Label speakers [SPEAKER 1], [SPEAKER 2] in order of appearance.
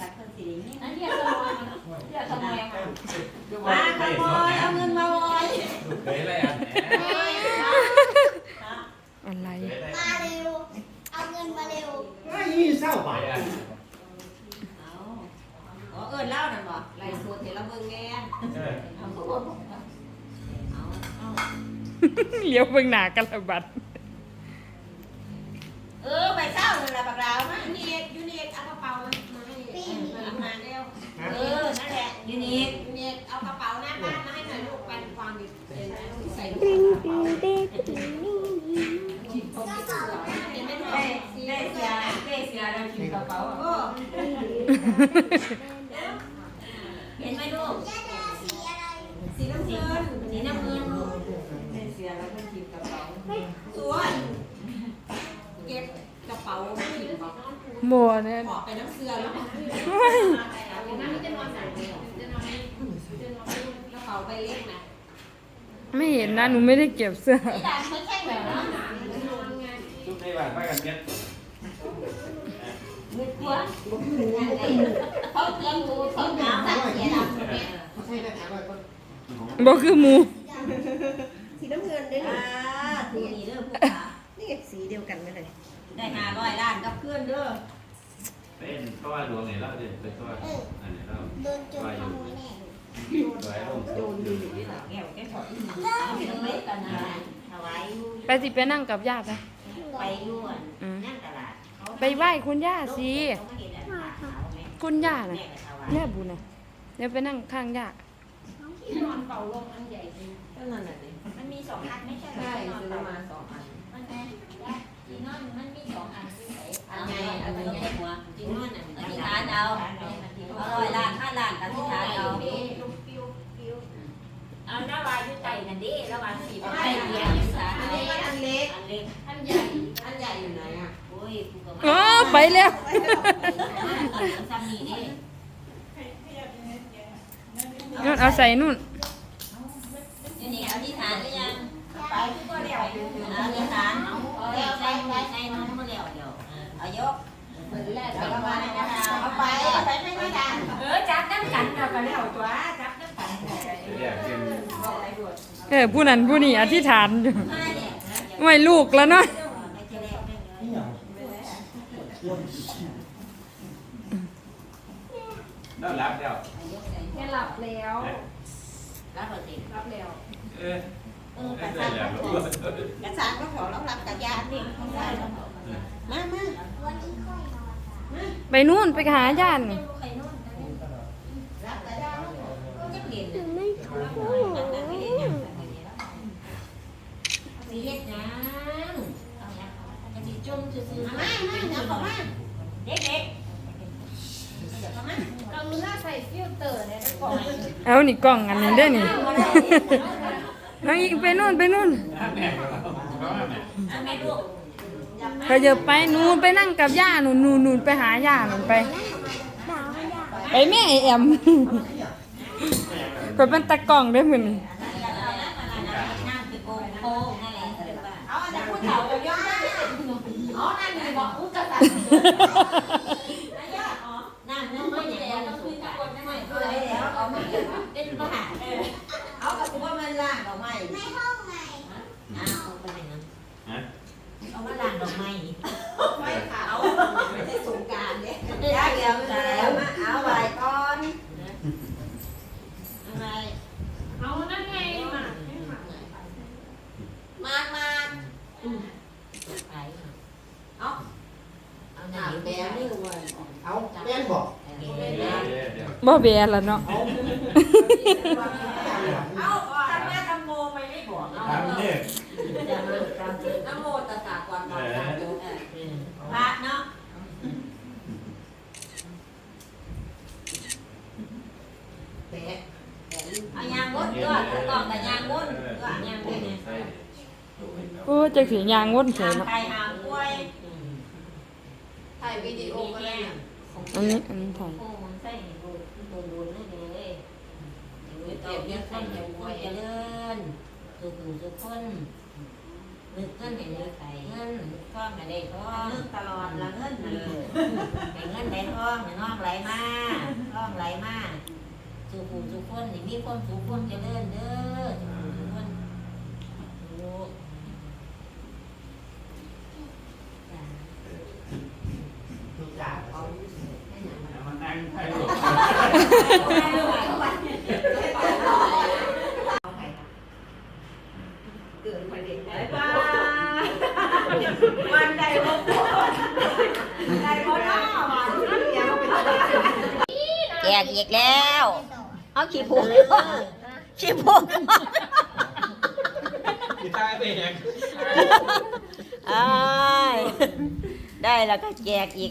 [SPEAKER 1] สัตว์เพิ่นสิได้ยิน
[SPEAKER 2] อันเรียกขโมยเรียกขโมยค่ะ
[SPEAKER 1] มาขโมยเอาเงินมาโวย
[SPEAKER 3] เคยอะไรอะ
[SPEAKER 4] อะไร
[SPEAKER 5] มาเร็ว เอาเงินมาเร็ว
[SPEAKER 6] ไอ้ยี่เศร้า
[SPEAKER 3] ไปอะ
[SPEAKER 1] เอาอ๋อเอิ้นเล่านั่นบ่ไล่สวดให้เราเบิ่งแน่เลี้
[SPEAKER 4] ยวเบิ่งหน้ากันละบัด
[SPEAKER 1] เออไปเศร้านั่นล่ะบักดาวมานี่เอกอยู่นี่เอกเอากระเป๋ามามาให้เอามาเร็วเออนั่นแหละอยู่นี่อยู่นี่เอากระเป๋าหน้าบ้านมาให้หน่อยลูกไปฟังดิเดี๋ยวนะลูกใส่ลูกกระเป๋าเห็นไหมลูก
[SPEAKER 2] ได้ได้เสีย ได้เสียแล้วกินกระเป๋า
[SPEAKER 1] โอ้เห็นไหมลูก
[SPEAKER 5] สีอะไร
[SPEAKER 1] สีน้ำเงินสีน้ำเงินลูก
[SPEAKER 2] ได้เสียแล้วก็กินกระเป๋า
[SPEAKER 1] สวยเก็บกระเป๋าไม่ผิดบอก
[SPEAKER 4] บ่เนี่ย
[SPEAKER 1] ขอกไปน้ำเสือแล้ว
[SPEAKER 4] โอ้ย
[SPEAKER 1] กระเป๋าใบเล็กนะ
[SPEAKER 4] ไม่เห็นนะ หนูไม่ได้เก็บเสื้อ
[SPEAKER 1] ไม่ใช่แบบนั้น
[SPEAKER 3] ทุกในบ้า
[SPEAKER 4] บ่คือหมู
[SPEAKER 7] สีน้ำเงินด้วย
[SPEAKER 1] อ่า
[SPEAKER 7] นี่
[SPEAKER 1] ทีนี้เด้อพวกขา
[SPEAKER 7] นี่ไงสีเดียวกันไหมเลย
[SPEAKER 1] ได้ห้าร้อยล้านกับเพื่อนเด้อ
[SPEAKER 3] เป็นก็ว่าดวงไหนเล่าดิเป็นก็ว่าอันไหนเล่า
[SPEAKER 5] โดนโจรขโมยแน่
[SPEAKER 3] สวยลง
[SPEAKER 1] โดนอยู่นี่แหละแก้วแก้วถอยเอาไปเล็กกันนะถวายอยู่
[SPEAKER 4] ไปสิไปนั่งกับย่าไป
[SPEAKER 1] ไปอยู่อะ
[SPEAKER 4] อืม
[SPEAKER 1] นั่งตลาดเขา
[SPEAKER 4] ไปไหว้คุณย่าสิ
[SPEAKER 1] เขาไม่เห็นอันขาขาวไหม
[SPEAKER 4] คุณย่าน่ะ
[SPEAKER 1] แม่ก็ถวาย
[SPEAKER 4] แม่บุญน่ะเดี๋ยวไปนั่งข้างย่า
[SPEAKER 2] นอนเป่าลมอันใหญ่จริง
[SPEAKER 7] ก็นั่นแหละดิ
[SPEAKER 1] มันมีสองอันไม่ใช่เหรอ
[SPEAKER 7] ใช่
[SPEAKER 1] ที่นอน
[SPEAKER 7] ซื้อ
[SPEAKER 1] เป่า
[SPEAKER 7] มาสองอัน
[SPEAKER 2] มันไงที่นอนมันมีสองอันที่ไหน
[SPEAKER 1] อันใหญ่อันใหญ่หัวจริงนู่นน่ะอธิษฐานเอาเอาร้อยล้านห้าล้านอธิษฐานเอา
[SPEAKER 2] เอาระบายด้วยใจนั่นดิระบายสี
[SPEAKER 1] เอา
[SPEAKER 2] ไป
[SPEAKER 1] ให้เดียวอธิษฐาน
[SPEAKER 7] อัน
[SPEAKER 1] เอา
[SPEAKER 7] นี้ก็อันเล็ก
[SPEAKER 1] อันเล็ก
[SPEAKER 2] อันใหญ่
[SPEAKER 7] อันใหญ่อยู่ไหนอะ
[SPEAKER 1] โอ้ยกูก็มา
[SPEAKER 4] อ๋อไปแล้ว
[SPEAKER 1] ซ้ำนี่ดิ
[SPEAKER 4] นู่นเอาใส่นู่น
[SPEAKER 1] อยู่นี่อธิษฐานหรือยังไปกูก็เลี้ยวอธิษฐานเอาเลี้ยวใส่ใส่ใส่น้องมาเลี้ยวเดี๋ยวเอายก
[SPEAKER 2] แรก
[SPEAKER 1] แล้วก็มาให้นะเอาไปเอาไปให้ไม่ทัน
[SPEAKER 2] เออจับน้ำกันเราก็แล้วตัวจับน้ำกัน
[SPEAKER 3] เดี๋ยวเป็น
[SPEAKER 2] บอกอะไรด้วย
[SPEAKER 4] เออผู้นั้นผู้นี้อธิษฐานอยู่
[SPEAKER 1] มาเนี่ย
[SPEAKER 4] ไว้ลูกแล้วเนาะ
[SPEAKER 1] ไม่ใช่แล้ว
[SPEAKER 6] นี่อย่าง
[SPEAKER 3] แล้วรับแล้ว
[SPEAKER 2] แค่หลับแล้ว
[SPEAKER 1] รับเอาสิ
[SPEAKER 2] รับแล้ว
[SPEAKER 3] เออ
[SPEAKER 1] เออกระสานก็ขอกระสานก็ขอรับรับกับยานี่ขาได้มามา
[SPEAKER 4] ไปนู่นไปหาญาตินี่
[SPEAKER 1] ใครนู่นรับกระยาก็จะเห็น
[SPEAKER 5] ไม่ถูก
[SPEAKER 1] สีเฮ็ดหยังเอาหยังกระสิจุ่มซื่อๆมามาเดี๋ยวเข้ามาเด็กๆเดี๋ยวเข้ามา
[SPEAKER 2] เราลืมใส่ ฟิลเตอร์เนี่ยก่อน
[SPEAKER 4] เอานี่กล้องอันนี้เด้อนี่น้องอีกไปนู่นไปนู่น
[SPEAKER 3] เราแม่
[SPEAKER 1] เยั
[SPEAKER 4] บไปนู่นไปนั่งกับย่าหนูนนู่นนู่นไปหาย่าหนูไป ไปแม่ไอแอมไปเป็นตะกล้องได้อมื้อนี้
[SPEAKER 1] นั่งไปโกงโกงนั่นแหละเอาอันนั้นพูดเถาเดี๋ยวยอมได้
[SPEAKER 2] อ๋อนั่นบอกอุ้กระสัน
[SPEAKER 1] งนั่งไม่ได้แล้วต้องคุยกับคนไม่คุยแล้วเอาไม่เป็นปัญหาเอากับว่ามันล่างดอกไม้
[SPEAKER 5] ในห้องไหน
[SPEAKER 1] เอาไปไหนนะ
[SPEAKER 3] ฮะ
[SPEAKER 1] เอามาล่างดอกไม้
[SPEAKER 7] ไม่ขาว
[SPEAKER 1] ไม่ใช่สงการเนี่ยยากเดียวแล้วมาเอาไว้ก่อนอะไร
[SPEAKER 2] เอานั่นไงมา
[SPEAKER 1] มามาไปเอาเอาไหน
[SPEAKER 7] อาบ
[SPEAKER 1] แบ
[SPEAKER 7] แดง
[SPEAKER 1] บ
[SPEAKER 7] นี่
[SPEAKER 1] นี้
[SPEAKER 7] เลย
[SPEAKER 6] เอาแม่นบอก
[SPEAKER 3] เดี๋ยวเดี๋ยว
[SPEAKER 4] บ่แบละเนาะ
[SPEAKER 1] เอาทำแม่ทำโมไปไม่บอกเอา
[SPEAKER 3] ทำเนี่ย
[SPEAKER 1] จะมาตามจิตนโมตัสสะก่อนก่อนสาธุพระเนาะ
[SPEAKER 7] แปะ
[SPEAKER 1] เอายางบดด้วยกล่องแต่ยางบดก็ยางบดเนี่ย
[SPEAKER 4] โอ้จักสิยางวนใส่
[SPEAKER 1] หาม
[SPEAKER 4] เนาะ
[SPEAKER 1] ไก่หามกล้วย
[SPEAKER 7] ถ่ายวิดีโอ
[SPEAKER 1] มี
[SPEAKER 7] มา
[SPEAKER 1] แก
[SPEAKER 7] เลย
[SPEAKER 1] ง
[SPEAKER 4] อันนี้อันนี้ถ่าย
[SPEAKER 1] โอ้มันใส่ดูดูดูเลยเลยเก็บเลี้ยงคนเก็บคนเจริญสุขุสุขคนนึกเงินให้นึกเงินท่องให้ได้ท่อง
[SPEAKER 7] นึกตลอดละเงิน
[SPEAKER 1] เอ
[SPEAKER 7] น่ะ
[SPEAKER 1] อให้เงินได้ท่องให้น้องไหลมาท่องไหลมาสุขุสุขคนนี่มีความสุขความเจริญเด้อสุขุสุขคนสุขจ้ะ
[SPEAKER 6] ทุกอย่าง
[SPEAKER 7] เอาอยู่เสร็จให้หนังมัน
[SPEAKER 3] แล้วมันนั่งถ่ายรูป
[SPEAKER 7] เกิดมาเด็กได้ป่ะวันใดบ่พอใดบ่หน้าวันนั้เดียวไปตลาด
[SPEAKER 1] แจกอีกแล้ว เอาขี้ผูกขี้ผูก
[SPEAKER 3] ที่ท้ายไปยัง
[SPEAKER 1] อ้ายได้แล้วก็แจกอีก